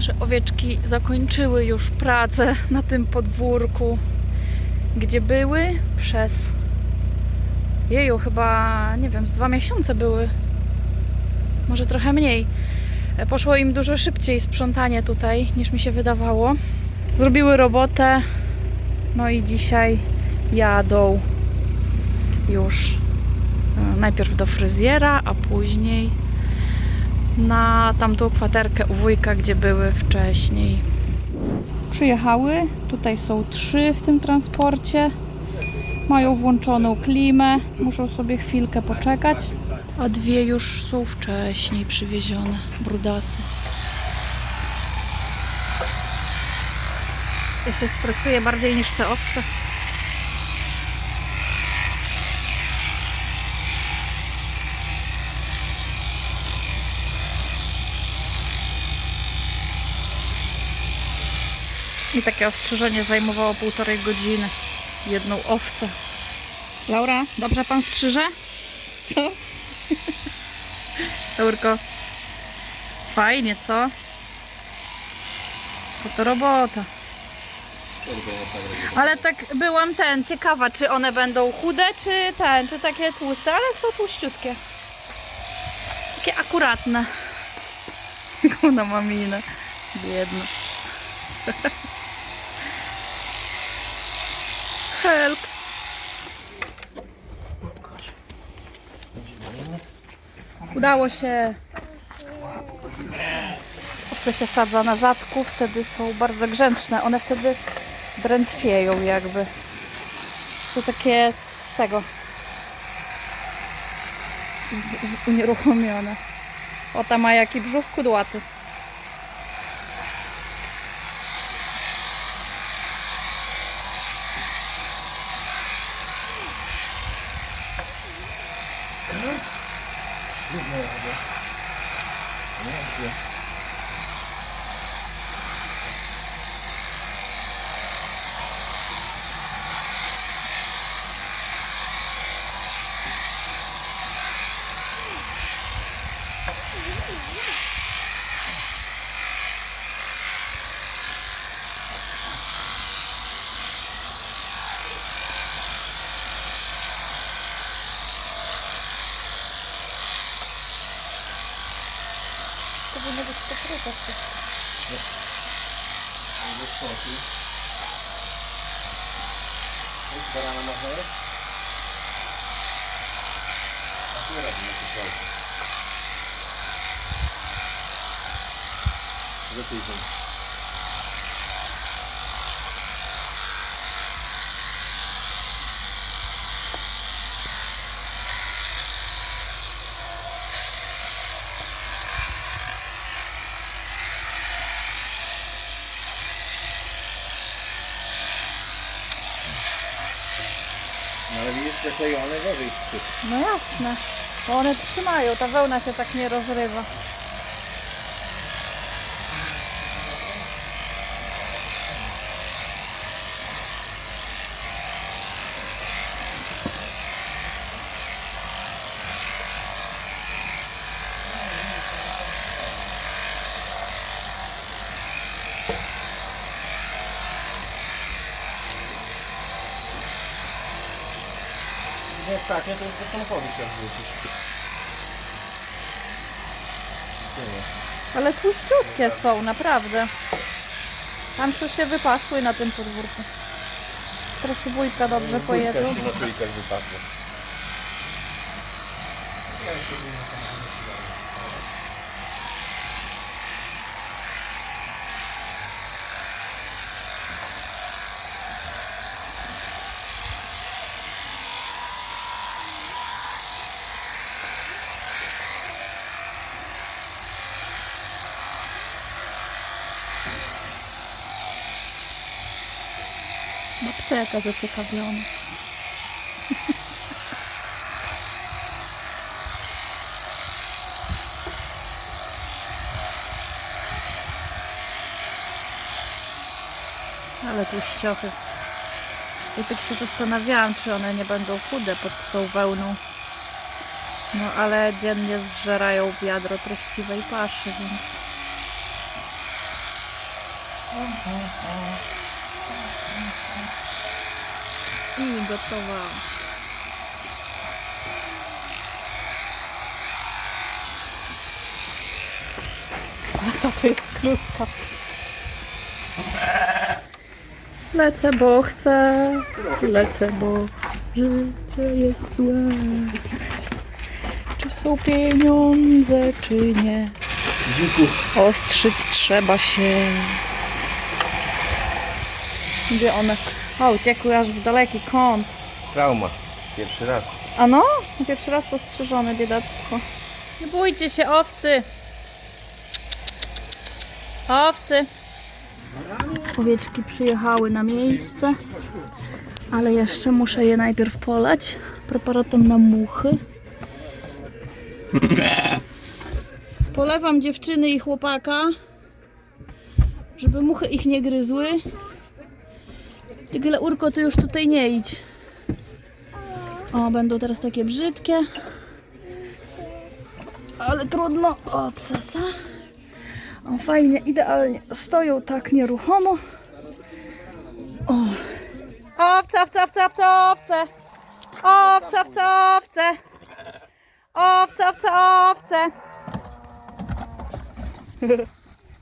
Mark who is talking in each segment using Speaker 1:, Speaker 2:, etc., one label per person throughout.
Speaker 1: Nasze owieczki zakończyły już pracę na tym podwórku, gdzie były przez jeju, chyba nie wiem, z dwa miesiące były. Może trochę mniej. Poszło im dużo szybciej sprzątanie tutaj niż mi się wydawało. Zrobiły robotę, no i dzisiaj jadą już e, najpierw do fryzjera, a później na tamtą kwaterkę u wujka, gdzie były wcześniej. Przyjechały, tutaj są trzy w tym transporcie. Mają włączoną klimę, muszą sobie chwilkę poczekać, a dwie już są wcześniej przywiezione, brudasy. Ja się stresuję bardziej niż te owce. I takie ostrzyżenie zajmowało półtorej godziny. Jedną owcę. Laura, dobrze pan strzyże? Co? Laurko. Fajnie, co? To to robota. Ale tak byłam ten, ciekawa, czy one będą chude, czy ten, czy takie tłuste, ale są tłuściutkie. Takie akuratne. Jak ona ma minę. Biedna. Help. Udało się. Owce się sadza na zadku, wtedy są bardzo grzeczne. One wtedy drętwieją jakby. Są takie z tego. Z, z, unieruchomione. O, ta ma jaki brzuch kudłaty. To powinno być pokryte wszystko.
Speaker 2: Barana można jeść? A tu robimy kupiolkę. Za tydzień. No ale widzisz, przeklejone gorzej sypie.
Speaker 1: No jasne. Bo one trzymają, ta wełna się tak nie rozrywa.
Speaker 2: Nie to do samochodu trzeba wrzucić. Nie.
Speaker 1: Ale tłuściutkie są, naprawdę. Tam co się wypasły na tym podwórku. Teraz wujka dobrze pojedzą.
Speaker 2: Ci na wypadła.
Speaker 1: Babcia jaka zaciekawiona. Ale tłuściochy. Ja tak się zastanawiałam, czy one nie będą chude pod tą wełną. No ale dziennie zżerają wiadro treściwej paszy, więc To jest kluska. Lecę, bo chcę. Lecę, bo życie jest złe. Czy są pieniądze, czy nie? Ostrzyć trzeba się. Gdzie one? O, uciekły aż w daleki kąt.
Speaker 2: Trauma. Pierwszy raz.
Speaker 1: A no? Pierwszy raz ostrzyżone biedactwo. Nie bójcie się, owcy. Owcy. Owieczki przyjechały na miejsce, ale jeszcze muszę je najpierw polać preparatem na muchy. Polewam dziewczyny i chłopaka, żeby muchy ich nie gryzły. Tyle urko, ty już tutaj nie idź. O, będą teraz takie brzydkie. Ale trudno. O, psasa. O, fajnie, idealnie. Stoją tak nieruchomo. O. Owce, owce, owce, owce, owce. Owce, owce, owce. Owce, owce, owce.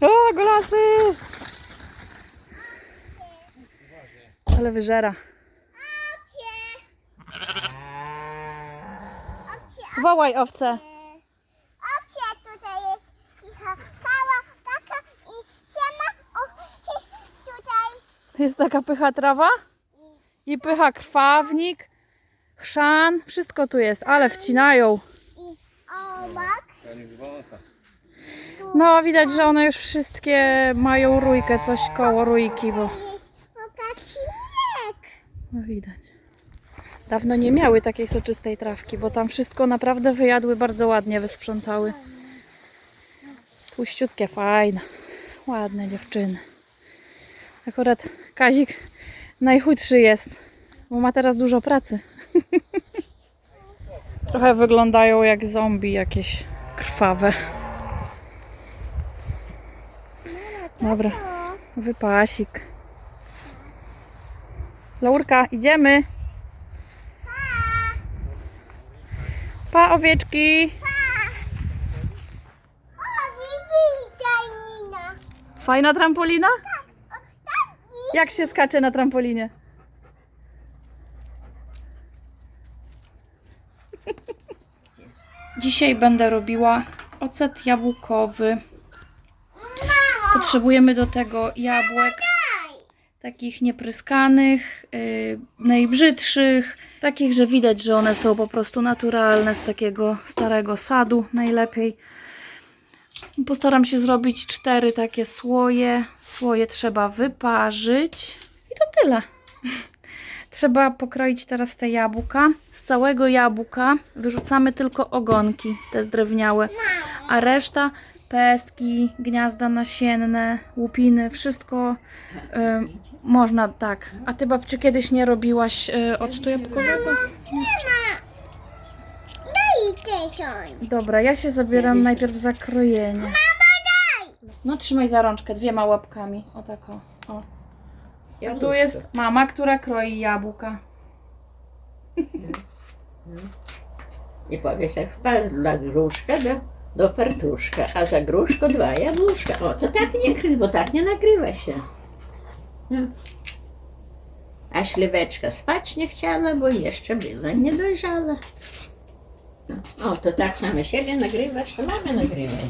Speaker 1: O, golasy. Ale wyżera. Wołaj owce.
Speaker 3: Owcie tutaj jest i kała taka i siema tutaj
Speaker 1: Jest taka pycha trawa i pycha krwawnik, chrzan, wszystko tu jest, ale wcinają.
Speaker 3: i obok.
Speaker 1: No widać, że one już wszystkie mają rójkę, coś koło rójki, bo. No widać. Dawno nie miały takiej soczystej trawki, bo tam wszystko naprawdę wyjadły bardzo ładnie, wysprzątały. Tłuściutkie, fajne, ładne dziewczyny. Akurat Kazik najchudszy jest, bo ma teraz dużo pracy. Trochę wyglądają jak zombie jakieś krwawe. Dobra, wypasik. Laurka, idziemy. Pa, owieczki. Fajna trampolina?
Speaker 3: Tak,
Speaker 1: Jak się skacze na trampolinie? Dzisiaj będę robiła ocet jabłkowy. Potrzebujemy do tego jabłek takich niepryskanych, najbrzydszych, takich, że widać, że one są po prostu naturalne z takiego starego sadu najlepiej. Postaram się zrobić cztery takie słoje. Słoje trzeba wyparzyć i to tyle. Trzeba pokroić teraz te jabłka. Z całego jabłka wyrzucamy tylko ogonki, te zdrewniałe, a reszta pestki, gniazda nasienne, łupiny, wszystko y, można tak. A ty babciu kiedyś nie robiłaś y, octu jabłkowego?
Speaker 3: Daj tysiąc.
Speaker 1: Dobra, ja się zabieram najpierw za krojenie. No trzymaj za rączkę dwiema łapkami. O tak o. o. A tu jest mama, która kroi jabłka.
Speaker 4: Nie powiesz, jak wpadł dla gruszka do, do fartuszka, a za gruszko dwa jabłuszka. O, to tak nie kry, bo tak nie nagrywa się. No. A śliweczka spać nie chciała, bo jeszcze była niedojrzała. No. O, to tak samo siebie nagrywasz, to mamy nagrywaj.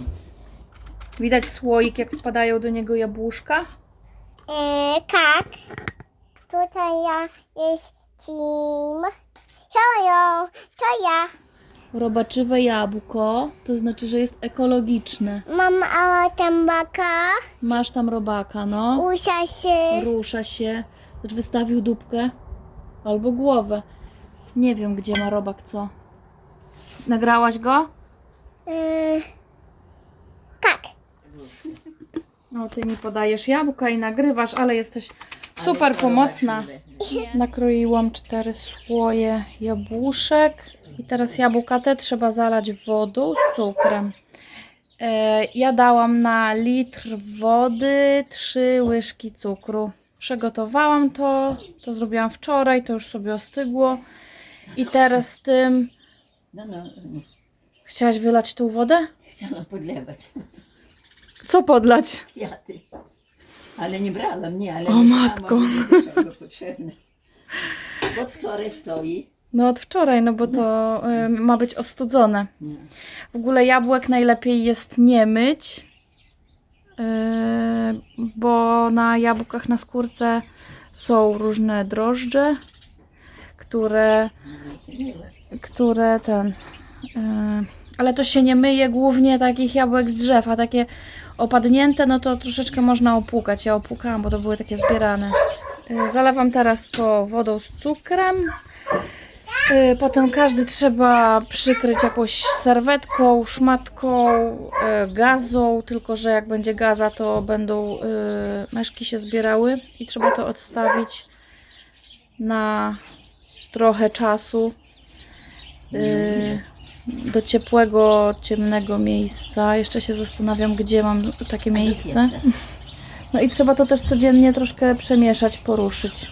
Speaker 1: Widać słoik, jak wpadają do niego jabłuszka.
Speaker 3: E, tak. Tutaj ja jest team. Jojo, to ja.
Speaker 1: Robaczywe jabłko, to znaczy, że jest ekologiczne.
Speaker 3: Mam mała tambaka.
Speaker 1: Masz tam robaka, no.
Speaker 3: Usia się.
Speaker 1: Rusza się. Znaczy wystawił dupkę albo głowę. Nie wiem, gdzie ma robak co. Nagrałaś go?
Speaker 3: E, tak.
Speaker 1: O, ty mi podajesz jabłka i nagrywasz, ale jesteś super pomocna. Nakroiłam cztery słoje jabłuszek i teraz jabłka te trzeba zalać wodą z cukrem. E, Ja dałam na litr wody 3 łyżki cukru. Przygotowałam to, to zrobiłam wczoraj, to już sobie ostygło. I teraz z tym.
Speaker 4: No, no, no.
Speaker 1: Chciałaś wylać tą wodę?
Speaker 4: Chciałam podlewać
Speaker 1: Co podlać?
Speaker 4: kwiaty. Ale nie brałam, nie, ale
Speaker 1: O, matko.
Speaker 4: do czego potrzebne. Od wczoraj stoi.
Speaker 1: No od wczoraj, no bo to y, ma być ostudzone.
Speaker 4: Nie.
Speaker 1: W ogóle jabłek najlepiej jest nie myć, yy, bo na jabłkach na skórce są różne drożdże, które, które ten. Yy, ale to się nie myje głównie takich jabłek z drzew, a takie opadnięte, no to troszeczkę można opłukać. Ja opłukałam, bo to były takie zbierane. Yy, zalewam teraz to wodą z cukrem. Y, Potem każdy trzeba przykryć jakąś serwetką, szmatką, y, gazą, tylko że jak będzie gaza, to będą y, meszki się zbierały i trzeba to odstawić na trochę czasu y, do ciepłego, ciemnego miejsca. Jeszcze się zastanawiam, gdzie mam takie miejsce. No i trzeba to też codziennie troszkę przemieszać, poruszyć.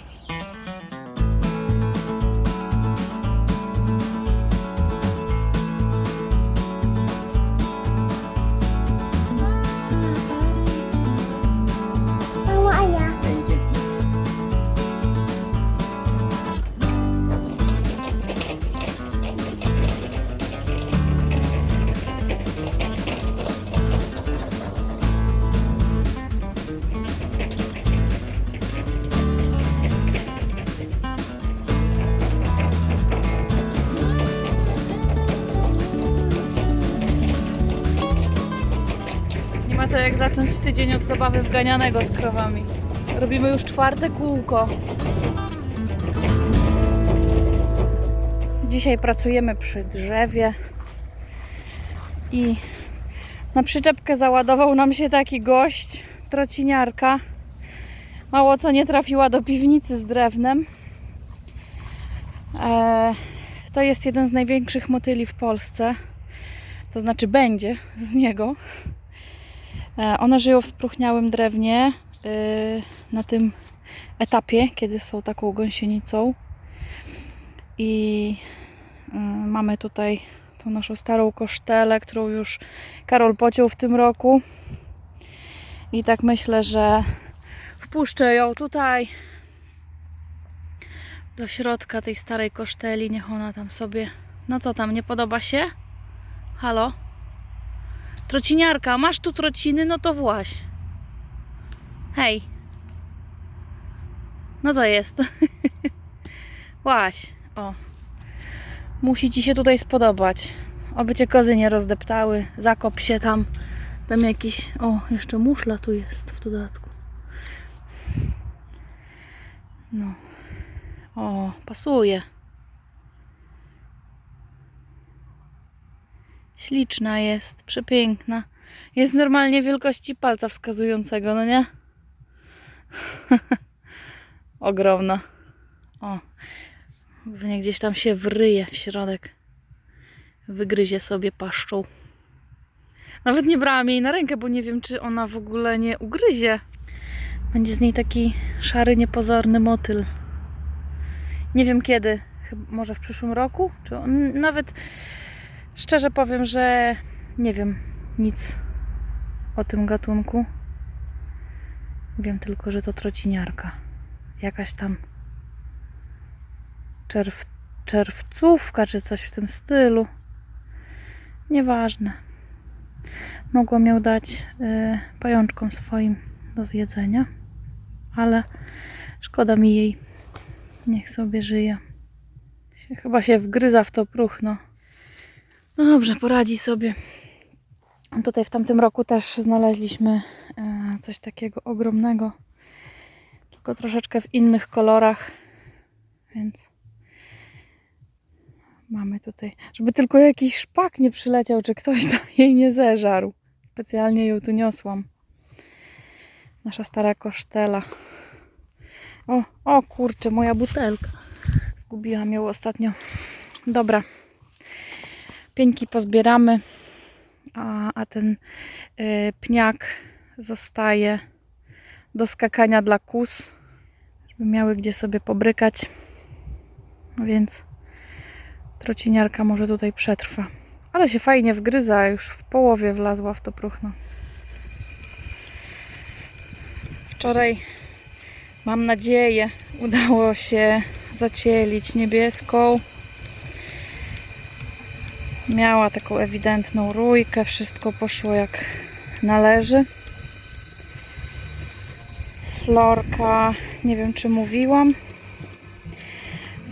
Speaker 1: Jak zacząć tydzień od zabawy wganianego z krowami. Robimy już czwarte kółko. Dzisiaj pracujemy przy drzewie i na przyczepkę załadował nam się taki gość, trociniarka. Mało co nie trafiła do piwnicy z drewnem. E, to jest jeden z największych motyli w Polsce. To znaczy będzie z niego. E, One żyją w spróchniałym drewnie y, na tym etapie, kiedy są taką gąsienicą. I y, mamy tutaj tą naszą starą kosztelę, którą już Karol pociął w tym roku. I tak myślę, że wpuszczę ją tutaj do środka tej starej koszteli. Niech ona tam sobie. No co tam, nie podoba się? Halo? Trociniarka, masz tu trociny? No to właś. Hej. No co jest? Właś. O. Musi ci się tutaj spodobać. Oby cię kozy nie rozdeptały. Zakop się tam. Tam jakiś... O, jeszcze muszla tu jest w dodatku. No. O, pasuje. Śliczna jest, przepiękna. Jest normalnie wielkości palca wskazującego, no nie? Ogromna. O, pewnie gdzieś tam się wryje w środek. Wygryzie sobie paszczą. Nawet nie brałam jej na rękę, bo nie wiem, czy ona w ogóle nie ugryzie. Będzie z niej taki szary, niepozorny motyl. Nie wiem kiedy. Może w przyszłym roku? Czy on, nawet Szczerze powiem, że nie wiem nic o tym gatunku. Wiem tylko, że to trociniarka. Jakaś tam czerw, czerwcówka czy coś w tym stylu. Nieważne. Mogłam ją dać y, pajączkom swoim do zjedzenia, ale szkoda mi jej. Niech sobie żyje. Chyba się wgryza w to próchno. No dobrze, poradzi sobie. Tutaj w tamtym roku też znaleźliśmy e, coś takiego ogromnego, tylko troszeczkę w innych kolorach, więc mamy tutaj, żeby tylko jakiś szpak nie przyleciał, czy ktoś tam jej nie zeżarł. Specjalnie ją tu niosłam. Nasza stara kosztela. O, o kurczę, moja butelka. Zgubiłam ją ostatnio. Dobra. Pieńki pozbieramy, a, a ten y, pniak zostaje do skakania dla kus, żeby miały gdzie sobie pobrykać. Więc trociniarka może tutaj przetrwa. Ale się fajnie wgryza, już w połowie wlazła w to próchno. Wczoraj, mam nadzieję, udało się zacielić niebieską. Miała taką ewidentną rójkę, wszystko poszło jak należy. Florka, nie wiem czy mówiłam.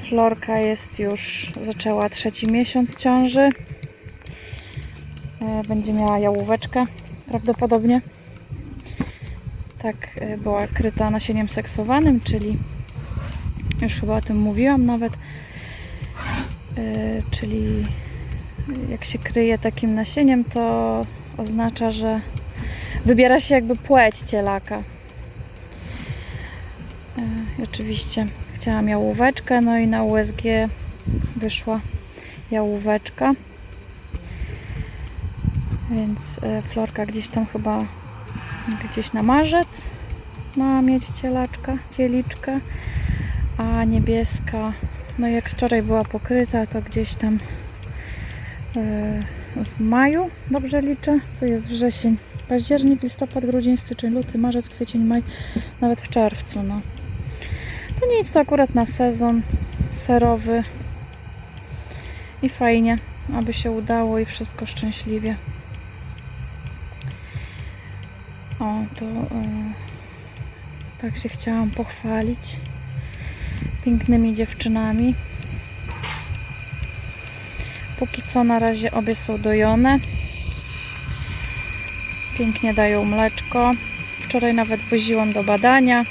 Speaker 1: Florka jest już, zaczęła trzeci miesiąc ciąży. E, Będzie miała jałóweczkę prawdopodobnie. Tak, e, była kryta nasieniem seksowanym, czyli już chyba o tym mówiłam nawet. E, Czyli jak się kryje takim nasieniem, to oznacza, że wybiera się jakby płeć cielaka. E, i oczywiście chciałam jałóweczkę, no i na USG wyszła jałóweczka. Więc e, Florka gdzieś tam chyba gdzieś na marzec ma mieć cielaczka, cieliczkę, a niebieska, no jak wczoraj była pokryta, to gdzieś tam w maju, dobrze liczę, co jest wrzesień, październik, listopad, grudzień, styczeń, luty, marzec, kwiecień, maj, nawet w czerwcu, no. To nic, to akurat na sezon serowy i fajnie, aby się udało i wszystko szczęśliwie. O, to e, tak się chciałam pochwalić pięknymi dziewczynami. Póki co na razie obie są dojone. Pięknie dają mleczko. Wczoraj nawet woziłam do badania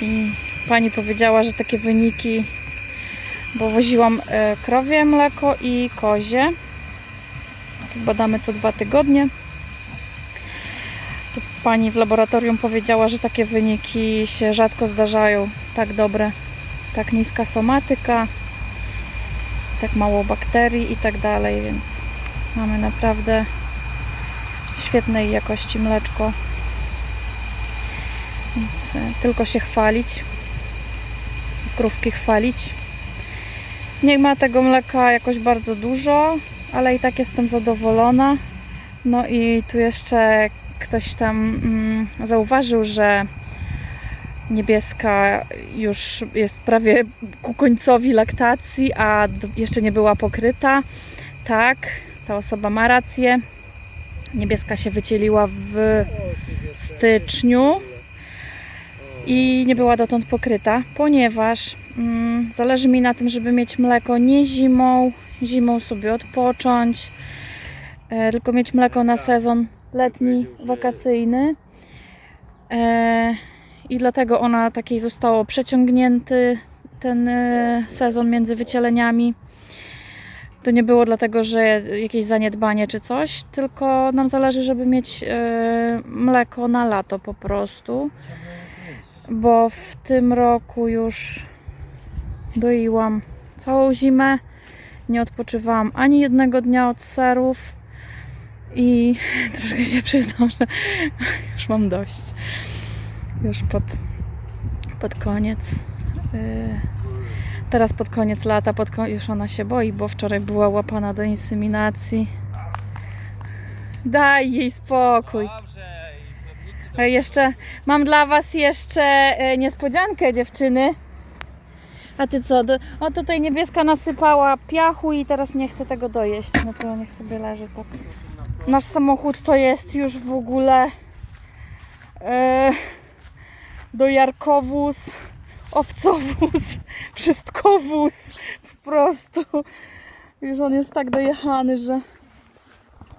Speaker 1: i pani powiedziała, że takie wyniki, bo woziłam e, krowie mleko i kozie. Badamy co dwa tygodnie. To pani w laboratorium powiedziała, że takie wyniki się rzadko zdarzają. Tak dobre, tak niska somatyka, tak mało bakterii i tak dalej, więc mamy naprawdę świetnej jakości mleczko. Więc e, tylko się chwalić. Krówki chwalić. Nie ma tego mleka jakoś bardzo dużo, ale i tak jestem zadowolona. No i tu jeszcze ktoś tam mm, zauważył, że niebieska już jest prawie ku końcowi laktacji, a jeszcze nie była pokryta. Tak, ta osoba ma rację. Niebieska się wycieliła w styczniu i nie była dotąd pokryta, ponieważ mm, zależy mi na tym, żeby mieć mleko nie zimą, zimą sobie odpocząć, e, tylko mieć mleko na sezon letni, wakacyjny. E, I dlatego ona takiej zostało przeciągnięty ten e, sezon między wycieleniami. To nie było dlatego, że jakieś zaniedbanie czy coś, tylko nam zależy, żeby mieć e, mleko na lato po prostu. Bo w tym roku już doiłam całą zimę. Nie odpoczywałam ani jednego dnia od serów. I troszkę się przyznam, że już mam dość. Już pod, pod koniec. Yy, teraz pod koniec lata, pod ko- już ona się boi, bo wczoraj była łapana do inseminacji. Daj jej spokój. Jeszcze mam dla Was jeszcze e, niespodziankę, dziewczyny. A ty co? Do, o tutaj niebieska nasypała piachu i teraz nie chce tego dojeść. No to niech sobie leży tak. Nasz samochód to jest już w ogóle e, dojarkowóz, owcowóz, wszystkowóz. Po prostu. Już on jest tak dojechany, że...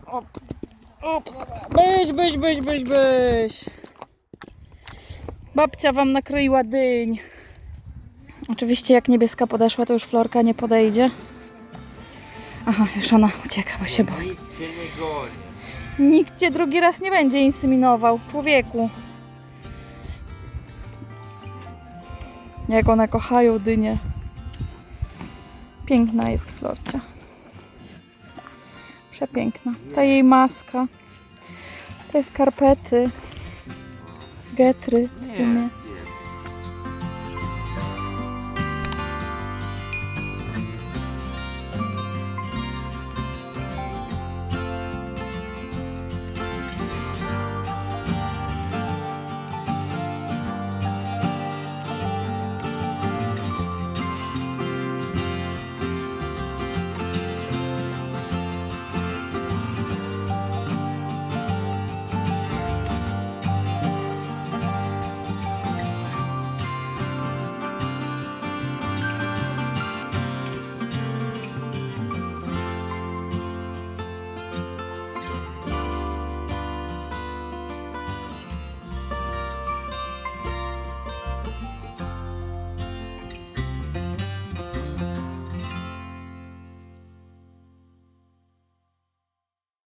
Speaker 1: Op, op. Byś, byś, byś, byś, byś. Babcia wam nakroiła dyń. Oczywiście jak niebieska podeszła, to już florka nie podejdzie. Aha, już ona ucieka, bo się boi.
Speaker 2: Nikt cię
Speaker 1: drugi raz nie będzie inseminował, człowieku. Jak one kochają dynię. Piękna jest Florcia. Przepiękna. Ta jej maska. Te skarpety. Getry w sumie.